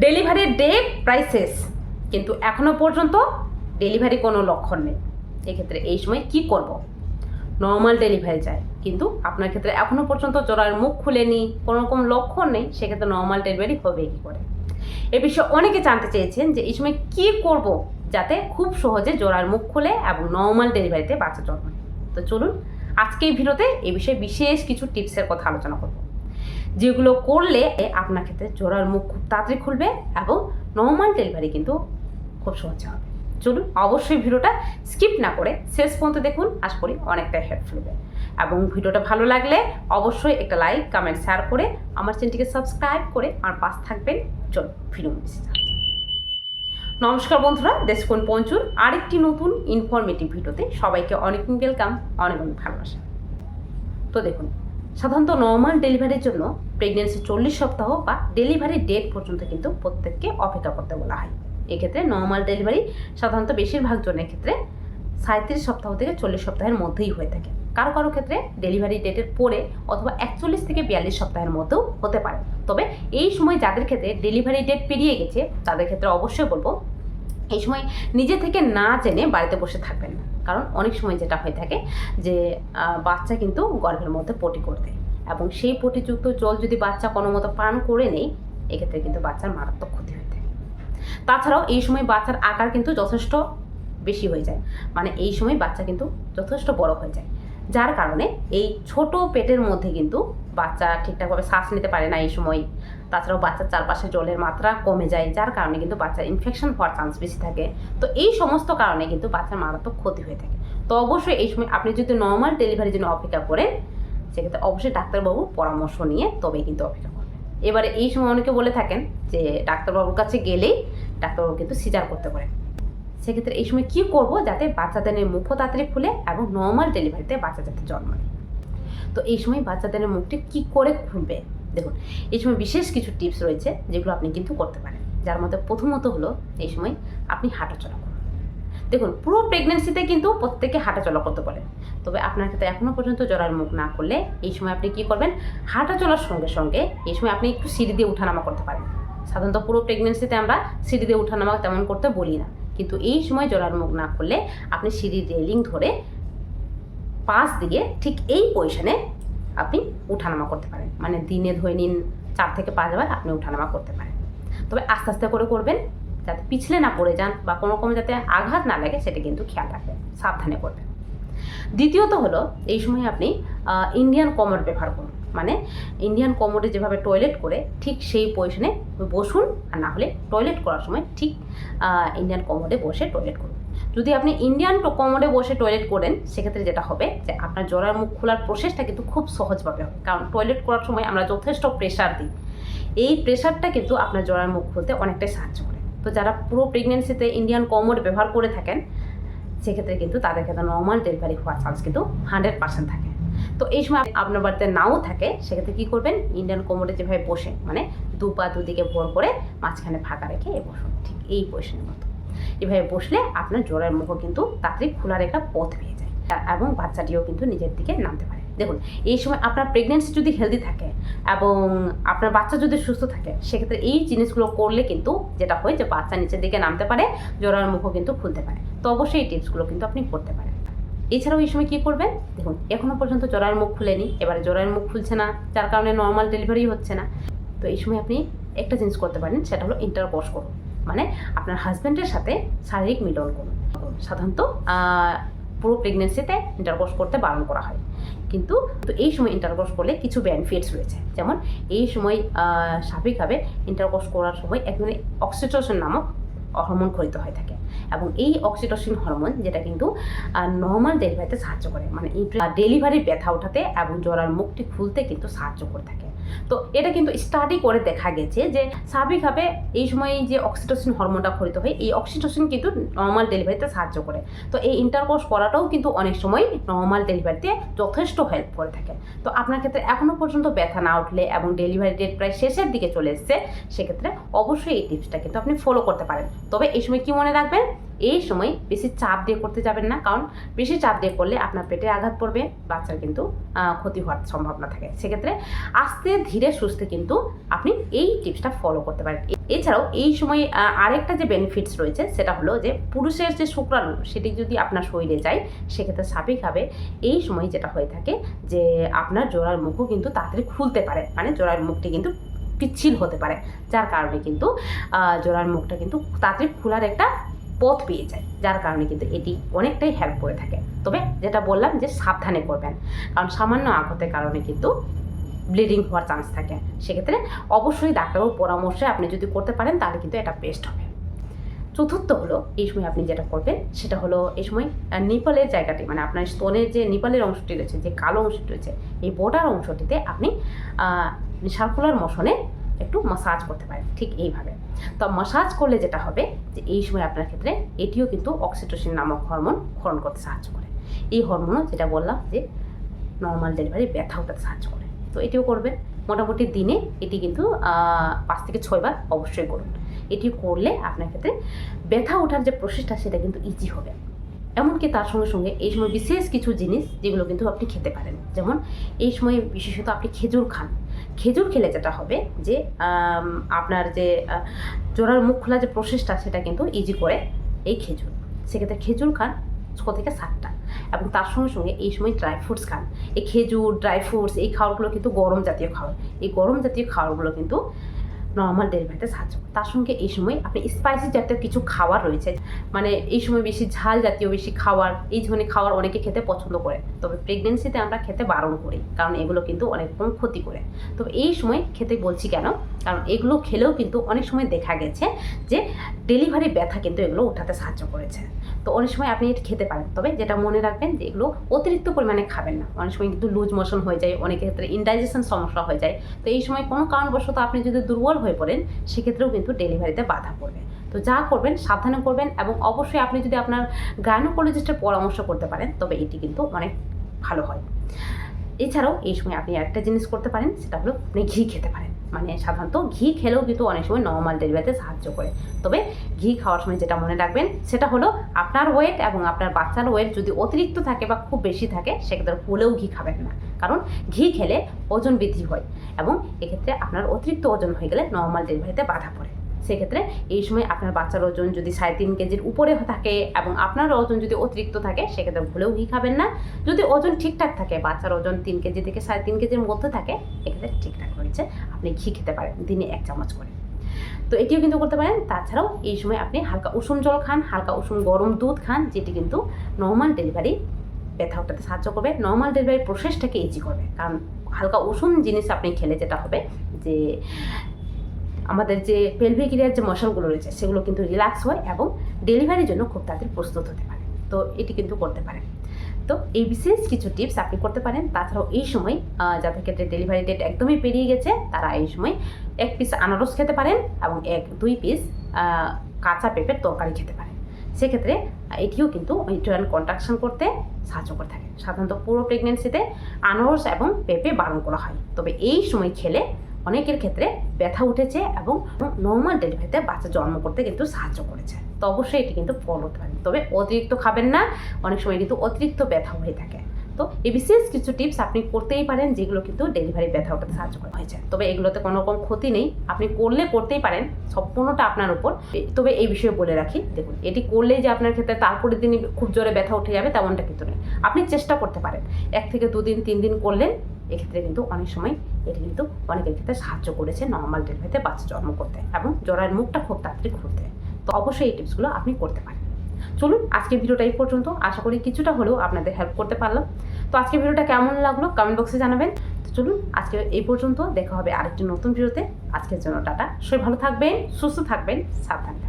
ডেলিভারির ডেট শেষ। কিন্তু এখনও পর্যন্ত ডেলিভারি কোনো লক্ষণ নেই। এক্ষেত্রে এই সময় কি করব? নর্মাল ডেলিভারি যায়। কিন্তু আপনার ক্ষেত্রে এখনও পর্যন্ত জোড়ার মুখ খুলেনি, কোনো রকম লক্ষণ নেই, সেক্ষেত্রে নর্মাল ডেলিভারি হবে কি করে? এ বিষয়ে অনেকে জানতে চেয়েছেন যে এই সময় কি করব যাতে খুব সহজে জোড়ার মুখ খুলে এবং নর্মাল ডেলিভারিতে বাচ্চা জন্মায় তো চলুন আজকে এই ভিডিওতে এই বিষয়ে বিশেষ কিছু টিপসের কথা আলোচনা করব। যেগুলো করলে আপনার ক্ষেত্রে জোড়ার মুখ খুব তাড়াতাড়ি খুলবে এবং নর্মাল ডেলিভারি কিন্তু খুব সহজে হবে। চলুন অবশ্যই ভিডিওটা স্কিপ না করে শেষ পর্যন্ত দেখুন, আশা করি অনেকটাই হেল্পফুল হবে। এবং ভিডিওটা ভালো লাগলে অবশ্যই একটা লাইক কমেন্ট শেয়ার করে আমার চ্যানেলটিকে সাবস্ক্রাইব করে আমার পাশ থাকবেন। চলুন ভিডিও বেশি নমস্কার বন্ধুরা দেশকোন পঞ্চুর আরেকটি নতুন ইনফরমেটিভ ভিডিওতে সবাইকে অনেক ওয়েলকাম অনেক অনেক ভালোবাসা। তো দেখুন সাধারণত নর্মাল ডেলিভারির জন্য প্রেগনেন্সি চল্লিশ সপ্তাহ বা ডেলিভারি ডেট পর্যন্ত কিন্তু প্রত্যেককে অপেক্ষা করতে বলা হয়। এক্ষেত্রে নর্মাল ডেলিভারি সাধারণত বেশিরভাগ জনের ক্ষেত্রে সাঁত্রিশ সপ্তাহ থেকে চল্লিশ সপ্তাহের মধ্যেই হয়ে থাকে। কারও কারও ক্ষেত্রে ডেলিভারি ডেটের পরে অথবা একচল্লিশ থেকে বিয়াল্লিশ সপ্তাহের মধ্যেও হতে পারে। তবে এই সময় যাদের ক্ষেত্রে ডেলিভারি ডেট পেরিয়ে গেছে, তাদের ক্ষেত্রে অবশ্যই বলব এই সময় নিজে থেকে না জেনে বাড়িতে বসে থাকবেন। না কারণ অনেক সময় যেটা হয়ে থাকে যে বাচ্চা কিন্তু গর্ভের মধ্যে পটি করে দেয় এবং সেই পটিযুক্ত জল যদি বাচ্চা কোনো মতো পান করে নেই এক্ষেত্রে কিন্তু বাচ্চার মারাত্মক ক্ষতি হয়ে থাকে। তাছাড়াও এই সময় বাচ্চার আকার কিন্তু যথেষ্ট বেশি হয়ে যায়। মানে এই সময় বাচ্চা কিন্তু যথেষ্ট বড় হয়ে যায়। যার কারণে এই ছোট পেটের মধ্যে কিন্তু বাচ্চা ঠিকঠাকভাবে শ্বাস নিতে পারে না এই সময়। তাছাড়াও বাচ্চার চারপাশে জলের মাত্রা কমে যায়, যার কারণে কিন্তু বাচ্চার ইনফেকশন হওয়ার চান্স বেশি থাকে। তো এই সমস্ত কারণে কিন্তু বাচ্চার মারাত্মক ক্ষতি হয়ে থাকে। তো অবশ্যই এই সময় আপনি যদি নর্মাল ডেলিভারির জন্য অপেক্ষা করেন, সেক্ষেত্রে অবশ্যই ডাক্তারবাবুর পরামর্শ নিয়ে তবেই কিন্তু অপেক্ষা করবেন। এবারে এই সময় অনেকে বলে থাকেন যে, ডাক্তারবাবুর কাছে গেলেই ডাক্তারবাবু কিন্তু সিজার করতে পারেন। সেক্ষেত্রে এই সময় কী করব যাতে বাচ্চাদের মুখও তাড়াতাড়ি খুলে এবং নর্মাল ডেলিভারিতে বাচ্চা যাতে জন্ম নেয়? তো এই সময় বাচ্চাদের মুখটি কী করে খুলবে? দেখুন, এই সময় বিশেষ কিছু টিপস রয়েছে যেগুলো আপনি কিন্তু করতে পারেন। যার মধ্যে প্রথমত হলো এই সময় আপনি হাঁটাচলা করুন। দেখুন, পুরো প্রেগনেন্সিতে কিন্তু প্রত্যেকে হাঁটাচলা করতে বলে তবে আপনার ক্ষেত্রে এখনও পর্যন্ত জরার মুখ না করলে এই সময় আপনি কী করবেন? হাঁটা চলার সঙ্গে সঙ্গে এই সময় আপনি একটু সিঁড়ি দিয়ে উঠানামা করতে পারেন। সাধারণত পুরো প্রেগনেন্সিতে আমরা সিঁড়ি দিয়ে উঠানামা তেমন করতে বলি না। কিন্তু এই সময় জরার মুখ না করলে আপনি সিঁড়ির রেলিং ধরে পাশ দিয়ে ঠিক এই পজিশনে আপনি উঠানামা করতে পারেন। মানে দিনে ধরে নিন চার থেকে পাঁচবার আপনি উঠানামা করতে পারেন। তবে আস্তে আস্তে করে করবেন, যাতে পিছলে না পড়ে যান বা কোনো রকম যাতে আঘাত না লাগে, সেটা কিন্তু খেয়াল রাখবেন। সাবধানে করবেন। দ্বিতীয়ত হলো, এই সময় আপনি ইন্ডিয়ান কমোড ব্যবহার করুন। মানে ইন্ডিয়ান কমোডে যেভাবে টয়লেট করে, ঠিক সেই পজিশনে বসুন। আর না হলে টয়লেট করার সময় ঠিক ইন্ডিয়ান কমোডে বসে টয়লেট করুন। যদি আপনি ইন্ডিয়ান কমোডে বসে টয়লেট করেন, সেক্ষেত্রে যেটা হবে যে আপনার জরার মুখ খোলার প্রসেসটা কিন্তু খুব সহজভাবে হবে। কারণ টয়লেট করার সময় আমরা যথেষ্ট প্রেশার দিই। এই প্রেশারটা কিন্তু আপনার জরার মুখ খুলতে অনেকটাই সাহায্য করে। তো যারা পুরো প্রেগনেন্সিতে ইন্ডিয়ান কমোড ব্যবহার করে থাকেন, সেক্ষেত্রে কিন্তু তাদের ক্ষেত্রে নর্মাল ডেলিভারি হওয়ার চান্স কিন্তু হান্ড্রেড পার্সেন্ট থাকে। তো এই সময় আপনার বাড়িতে নাও থাকে, সেক্ষেত্রে কী করবেন? ইন্ডিয়ান কোমরে যেভাবে বসে মানে দু পা দুদিকে ভোর করে মাঝখানে ফাঁকা রেখে এ বসুন। ঠিক এই পজিশনের মতো। এভাবে বসলে আপনার জোরের মুখও কিন্তু তাড়াতাড়ি খোলার একটা পথ পেয়ে যায়। এবং বাচ্চাটিও কিন্তু নিজের দিকে নামতে পারে। দেখুন, এই সময় আপনার প্রেগনেন্সি যদি হেলদি থাকে এবং আপনার বাচ্চা যদি সুস্থ থাকে, সেক্ষেত্রে এই জিনিসগুলো করলে কিন্তু যেটা হয় যে বাচ্চা নিচের দিকে নামতে পারে জোড়ার মুখও কিন্তু খুলতে পারে। তো অবশ্যই এই টিপসগুলো কিন্তু আপনি করতে পারেন। এছাড়াও এই সময় কী করবেন? দেখুন এখনও পর্যন্ত জোড়ার মুখ খুলেনি, এবারে জোড়ার মুখ খুলছে না, যার কারণে নর্মাল ডেলিভারি হচ্ছে না। তো এই সময় আপনি একটা জিনিস করতে পারেন, সেটা হলো ইন্টারকোর্স করুন। মানে আপনার হাজব্যান্ডের সাথে শারীরিক মিলন করুন। সাধারণত পুরো প্রেগনেন্সিতে ইন্টারকোর্স করতে বারণ করা হয়। কিন্তু তো এই সময় ইন্টারকোর্স করলে কিছু বেনিফিটস রয়েছে। যেমন এই সময় স্বাভাবিকভাবে ইন্টারকোর্স করার সময় এক ধরনের অক্সিটোসিন নামক হরমোন খরিত হয়ে থাকে। এবং এই অক্সিটোসিন হরমোন যেটা কিন্তু নর্মাল ডেলিভারিতে সাহায্য করে। মানে ডেলিভারি ব্যথা ওঠাতে এবং জরার মুখটি খুলতে কিন্তু সাহায্য করে থাকে। তো এটা কিন্তু স্টাডি করে দেখা গেছে যে স্বাভাবিকভাবে এই সময় যে অক্সিটোসিন হরমোনটা খরিত হয়, এই অক্সিটোসিন কিন্তু নর্মাল ডেলিভারিতে সাহায্য করে। তো এই ইন্টারকোর্স করাটাও কিন্তু অনেক সময় নর্মাল ডেলিভারিতে যথেষ্ট হেল্প করে থাকে। তো আপনার ক্ষেত্রে এখনও পর্যন্ত ব্যথা না উঠলে এবং ডেলিভারি ডেট প্রায় শেষের দিকে চলে এসছে, সেক্ষেত্রে অবশ্যই এই টিপসটা কিন্তু আপনি ফলো করতে পারেন। তবে এই সময় কি মনে রাখবেন? এই সময় বেশি চাপ দিয়ে করতে যাবেন না, কারণ বেশি চাপ দিয়ে করলে আপনার পেটে আঘাত পড়বে, বাচ্চার কিন্তু ক্ষতি হওয়ার সম্ভাবনা থাকে। সেক্ষেত্রে আস্তে ধীরে সুস্থে কিন্তু আপনি এই টিপসটা ফলো করতে পারেন। এছাড়াও এই সময় আরেকটা যে বেনিফিটস রয়েছে, সেটা হলো যে পুরুষের যে শুক্রাণু, সেটি যদি আপনার শরীরে যায়, সেক্ষেত্রে স্বাভাবিকভাবে এই সময় যেটা হয়ে থাকে যে আপনার জোড়ার মুখও কিন্তু তাড়াতাড়ি খুলতে পারে মানে জোড়ার মুখটি কিন্তু পিচ্ছিল হতে পারে। যার কারণে কিন্তু জোড়ার মুখটা কিন্তু তাড়াতাড়ি খোলার একটা পথ পেয়ে যায়, যার কারণে কিন্তু এটি অনেকটাই হেল্প করে থাকে। তবে যেটা বললাম যে সাবধানে করবেন, কারণ সামান্য আঘাতের কারণে কিন্তু ব্লিডিং হওয়ার চান্স থাকে। সেক্ষেত্রে অবশ্যই ডাক্তারবাবুর পরামর্শে আপনি যদি করতে পারেন, তাহলে কিন্তু এটা বেস্ট হবে। চতুর্থ হলো, এই সময় আপনি যেটা করবেন, সেটা হলো এই সময় নিপালের জায়গাটি মানে আপনার স্তনের যে নিপালের অংশটি রয়েছে, যে কালো অংশটি রয়েছে, এই বর্ডার অংশটিতে আপনি সার্কুলার মোশনে একটু মাসাজ করতে পারেন, ঠিক এইভাবে। তো মাসাজ করলে যেটা হবে যে এই সময় আপনার ক্ষেত্রে এটিও কিন্তু অক্সিটোসিন নামক হরমোন ক্ষরণ করতে সাহায্য করে। এই হরমোনও যেটা বললাম যে নর্মাল ডেলিভারি ব্যথা উঠাতে সাহায্য করে। তো এটিও করবেন। মোটামুটি দিনে এটি কিন্তু পাঁচ থেকে ছয়বার অবশ্যই করুন। এটি করলে আপনার ক্ষেত্রে ব্যথা ওঠার যে প্রসেসটা সেটা কিন্তু ইজি হবে। এমনকি তার সঙ্গে সঙ্গে এই সময় বিশেষ কিছু জিনিস যেগুলো কিন্তু আপনি খেতে পারেন। যেমন এই সময় বিশেষত আপনি খেজুর খান। খেজুর খেলে যেটা হবে যে আপনার যে জোড়ার মুখ খোলা যে প্রসেসটা সেটা কিন্তু ইজি করে এই খেজুর। সেক্ষেত্রে খেজুর খান ছ থেকে সাতটা এবং তার সঙ্গে সঙ্গে এই সময় ড্রাই ফ্রুটস খান। এই খেজুর ড্রাই ফ্রুটস এই খাবারগুলো কিন্তু গরম জাতীয় খাবার এই গরম জাতীয় খাবারগুলো কিন্তু নর্মাল ডেলিভারিতে সাহায্য করে। তার সঙ্গে এই সময় আপনি স্পাইসি জাতীয় কিছু খাবার রয়েছে মানে এই সময় বেশি ঝাল জাতীয় বেশি খাবার, এই ধরনের খাবার অনেকে খেতে পছন্দ করে। তবে প্রেগনেন্সিতে আমরা খেতে বারণ করি, কারণ এগুলো কিন্তু অনেক রকম ক্ষতি করে। তবে এই সময় খেতে বলছি কেন? কারণ এগুলো খেলেও কিন্তু অনেক সময় দেখা গেছে যে ডেলিভারি ব্যথা কিন্তু এগুলো ওঠাতে সাহায্য করেছে। তো অনেক সময় আপনি এটা খেতে পারেন, তবে যেটা মনে রাখবেন যে এগুলো অতিরিক্ত পরিমাণে খাবেন না। অনেক সময় কিন্তু লুজ মোশন হয়ে যায় অনেক ক্ষেত্রে ইনডাইজেশন সমস্যা হয়ে যায়। তো এই সময় কোনো কারণবশত আপনি যদি দুর্বল হয়ে পড়েন, সেক্ষেত্রেও কিন্তু ডেলিভারিতে বাধা পড়বে। তো যা করবেন, সাবধানে করবেন এবং অবশ্যই আপনি যদি আপনার গাইনোকোলজিস্টের পরামর্শ করতে পারেন, তবে এটি কিন্তু অনেক ভালো হয়। এছাড়াও এই সময় আপনি একটা জিনিস করতে পারেন, সেটা হলো আপনি ঘি খেতে পারেন। মানে সাধারণত ঘি খেলেও কিন্তু অনেক সময় নর্মাল ডেলিভারিতে সাহায্য করে। তবে ঘি খাওয়ার সময় যেটা মনে রাখবেন, সেটা হলো আপনার ওয়েট এবং আপনার বাচ্চার ওয়েট যদি অতিরিক্ত থাকে বা খুব বেশি থাকে, সেক্ষেত্রে ফুলেও ঘি খাবেন না। কারণ ঘি খেলে ওজন বৃদ্ধি হয় এবং এক্ষেত্রে আপনার অতিরিক্ত ওজন হয়ে গেলে নর্মাল ডেলিভারিতে বাধা পড়ে। সেক্ষেত্রে এই সময় আপনার বাচ্চার ওজন যদি সাড়ে তিন কেজির উপরে থাকে এবং আপনার ওজন যদি অতিরিক্ত থাকে, সেক্ষেত্রে ভুলেও ঘি খাবেন না। যদি ওজন ঠিকঠাক থাকে, বাচ্চার ওজন তিন কেজি থেকে সাড়ে তিন কেজির মধ্যে থাকে, এক্ষেত্রে ঠিকঠাক রয়েছে। আপনি ঘি খেতে পারেন, দিনে এক চামচ করে। তো এটিও কিন্তু করতে পারেন, তাছাড়াও এই সময় আপনি হালকা উষুম জল খান, হালকা উষুম গরম দুধ খান, যেটি কিন্তু নর্মাল ডেলিভারি ব্যথা ওঠাতে সাহায্য করবে। নর্মাল ডেলিভারি প্রসেসটাকে ইজি করবে, কারণ হালকা উষুম জিনিস আপনি খেলে যেটা হবে যে, আমাদের যে পেলভিক এরিয়ার যে মশলগুলো রয়েছে, সেগুলো কিন্তু রিল্যাক্স হয় এবং ডেলিভারির জন্য খুব তাড়াতাড়ি প্রস্তুত হতে পারে। তো এটি কিন্তু করতে পারেন। তো এই বিশেষ কিছু টিপস আপনি করতে পারেন। তাছাড়াও এই সময় যাদের ক্ষেত্রে ডেলিভারি ডেট একদমই পেরিয়ে গেছে, তারা এই সময় এক পিস আনারস খেতে পারেন এবং এক, দুই পিস কাঁচা পেঁপের তরকারি খেতে পারেন। সেক্ষেত্রে, এটিও কিন্তু ইন্টারনাল কন্ট্রাকশন করতে সাহায্য করে থাকে। সাধারণত পুরো প্রেগনেন্সিতে আনারস এবং পেঁপে বারণ করা হয়। তবে এই সময় খেলে অনেকের ক্ষেত্রে ব্যথা উঠেছে এবং নর্মাল ডেলিভারিতে বাচ্চা জন্ম করতে কিন্তু সাহায্য করেছে। তো অবশ্যই এটি কিন্তু ফলো পারেন তবে অতিরিক্ত খাবেন না, অনেক সময় কিন্তু অতিরিক্ত ব্যথা হয়ে থাকে। তো এই বিশেষ কিছু টিপস আপনি করতেই পারেন যেগুলো কিন্তু ডেলিভারি ব্যথা ওঠাতে সাহায্য করা। হয়েছে তবে এগুলোতে কোনো রকম ক্ষতি নেই। আপনি করলে করতেই পারেন, সম্পূর্ণটা আপনার উপর। তবে এই বিষয়ে বলে রাখি, দেখুন, এটি করলেই যে আপনার ক্ষেত্রে তারপরে দিনই খুব জোরে ব্যথা উঠে যাবে তেমনটা কিন্তু নেই আপনি চেষ্টা করতে পারেন। এক থেকে দুদিন, তিন দিন করলেন, এক্ষেত্রে কিন্তু অনেক সময় এটি কিন্তু অনেকের ক্ষেত্রে সাহায্য করেছে নর্মাল ডেলিভারিতে বাচ্চা জন্ম করতে এবং জরার মুখটা খুব তাড়াতাড়ি খুলতে তো অবশ্যই এই টিপসগুলো আপনি করতে পারেন। চলুন, আজকের ভিডিওটা এই পর্যন্ত। আশা করি কিছুটা হলেও আপনাদের হেল্প করতে পারলাম। তো আজকের ভিডিওটা কেমন লাগল কমেন্ট বক্সে জানাবেন। তো চলুন, আজকে এই পর্যন্ত। দেখা হবে আরেকটি নতুন ভিডিওতে। আজকের জন্য টাটা। সবাই ভালো থাকবেন, সুস্থ থাকবেন, সাবধানে।